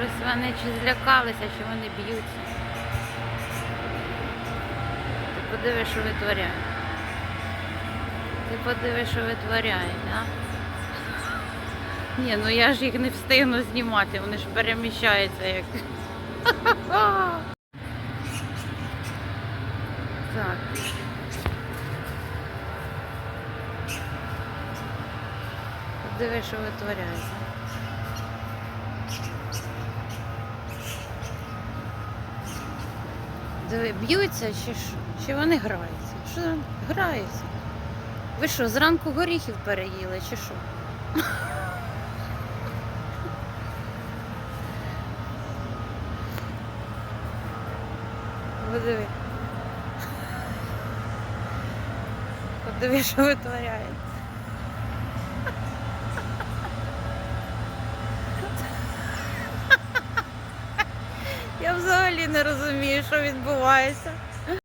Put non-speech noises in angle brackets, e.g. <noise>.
Щось вони чи злякалися, чи вони б'ються. Ти подиви, що витворяють. Ти подиви, що витворяють, а? Ні, ну я ж їх не встигну знімати, вони ж переміщаються як. <laughs> Так. Диви, що витворяється. Б'ються чи що? Чи вони граються? Що граються? Ви що, зранку горіхів переїли чи що? <laughs> Подиви. Подиви, що витворяється. Я взагалі не розумію, що відбувається.